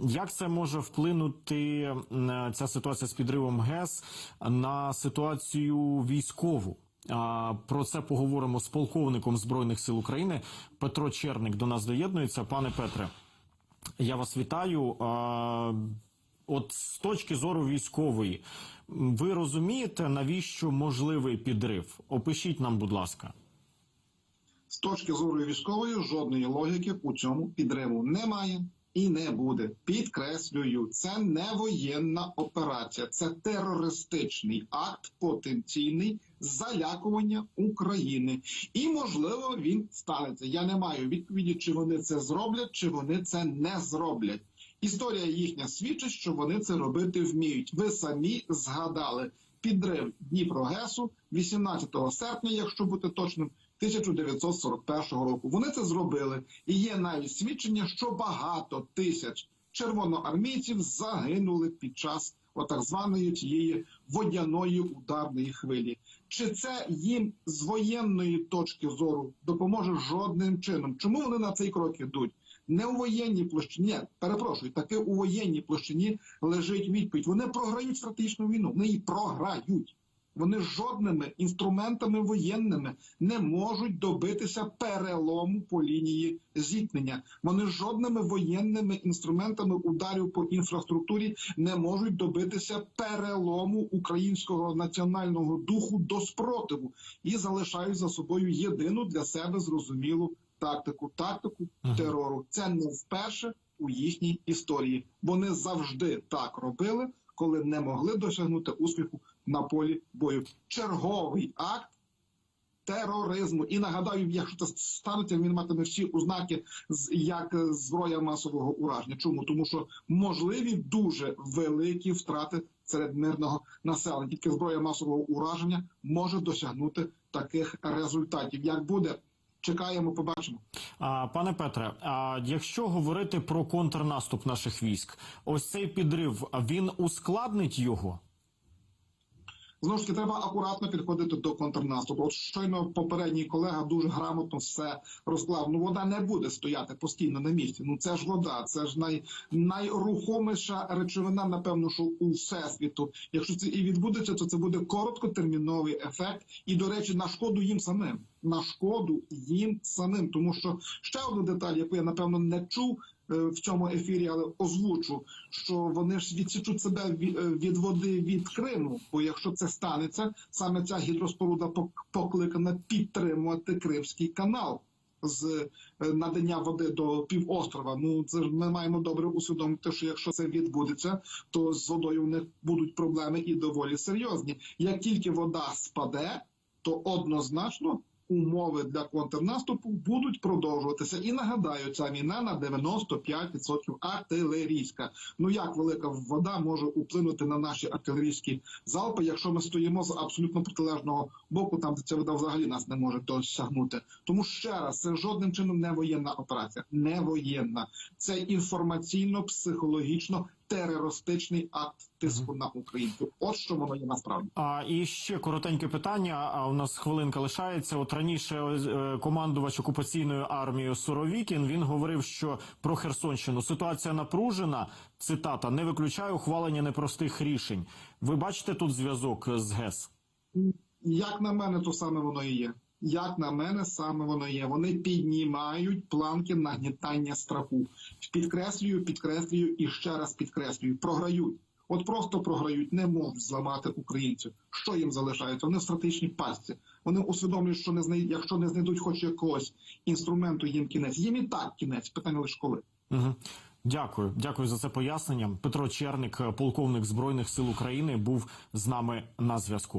як це може вплинути ця ситуація з підривом ГЕС на ситуацію військову? Про це поговоримо з полковником збройних сил України Петро Черник до нас доєднується. Пане Петре, я вас вітаю. От з точки зору військової, ви розумієте, навіщо можливий підрив? Опишіть нам, будь ласка. З точки зору військової жодної логіки у цьому підриву немає і не буде. Підкреслюю, це не воєнна операція, це терористичний акт потенційний залякування України. І можливо він станеться. Я не маю відповіді, чи вони це зроблять, чи вони це не зроблять. Історія їхня свідчить, що вони це робити вміють. Ви самі згадали підрив Дніпрогесу 18 серпня, якщо бути точним, 1941 року. Вони це зробили, і є навіть свідчення, що багато тисяч червоноармійців загинули під час отак званої тієї водяної ударної хвилі. Чи це їм з воєнної точки зору допоможе жодним чином? Чому вони на цей крок ідуть? Не у воєнній площині, ні, перепрошую, таки у воєнній площині лежить відповідь. Вони програють стратегічну війну. Вони її програють. Вони жодними інструментами воєнними не можуть добитися перелому по лінії зіткнення. Вони жодними воєнними інструментами ударів по інфраструктурі не можуть добитися перелому українського національного духу до спротиву і залишають за собою єдину для себе зрозумілу тактику тактику терору. Це не вперше у їхній історії. Вони завжди так робили, коли не могли досягнути успіху на полі бою. Черговий акт тероризму. І нагадаю, якщо це станеться, він матиме всі ознаки як зброя масового ураження. Чому? Тому що можливі дуже великі втрати серед мирного населення. Тільки зброя масового ураження може досягнути таких результатів. Як буде, чекаємо, побачимо. А, пане Петре, а якщо говорити про контрнаступ наших військ, ось цей підрив він ускладнить його? Знову ж таки, треба акуратно підходити до контрнаступу. От щойно попередній колега дуже грамотно все розклав. Ну вода не буде стояти постійно на місці. Ну це ж вода, це ж най, найрухоміша речовина, напевно, що у всесвіту. Якщо це і відбудеться, то це буде короткотерміновий ефект, і до речі, на шкоду їм самим. На шкоду їм самим, тому що ще одну деталь, яку я напевно не чув е, в цьому ефірі, але озвучу, що вони ж відсічуть себе е, від води від Криму. Бо якщо це станеться, саме ця гідроспоруда покликана підтримувати Кримський канал. З е, надання води до півострова. Ну це ми маємо добре усвідомити, що якщо це відбудеться, то з водою в них будуть проблеми і доволі серйозні. Як тільки вода спаде, то однозначно умови для контрнаступу будуть продовжуватися. І нагадаю, ця війна на 95% артилерійська. Ну як велика вода може вплинути на наші артилерійські залпи, якщо ми стоїмо з абсолютно протилежного боку, там де ця вода взагалі нас не може досягнути. Тому ще раз, це жодним чином не воєнна операція, не воєнна. Це інформаційно-психологічно терористичний акт тиску на українців. От що воно є насправді. А і ще коротеньке питання. А у нас хвилинка лишається. От раніше е, командувач окупаційною армією Суровікін він говорив, що про Херсонщину ситуація напружена. Цитата не виключає ухвалення непростих рішень. Ви бачите тут зв'язок з ГЕС? Як на мене, то саме воно і є. Як на мене, саме воно є. Вони піднімають планки нагнітання страху. Підкреслюю, підкреслюю і ще раз підкреслюю. Програють. От просто програють, не можуть зламати українців. Що їм залишається? Вони в стратегічній пастці. Вони усвідомлюють, що не знай... якщо не знайдуть хоч якогось інструменту, їм кінець. Їм і так кінець. Питання лише коли. Угу. Дякую, дякую за це пояснення. Петро Черник, полковник збройних сил України, був з нами на зв'язку.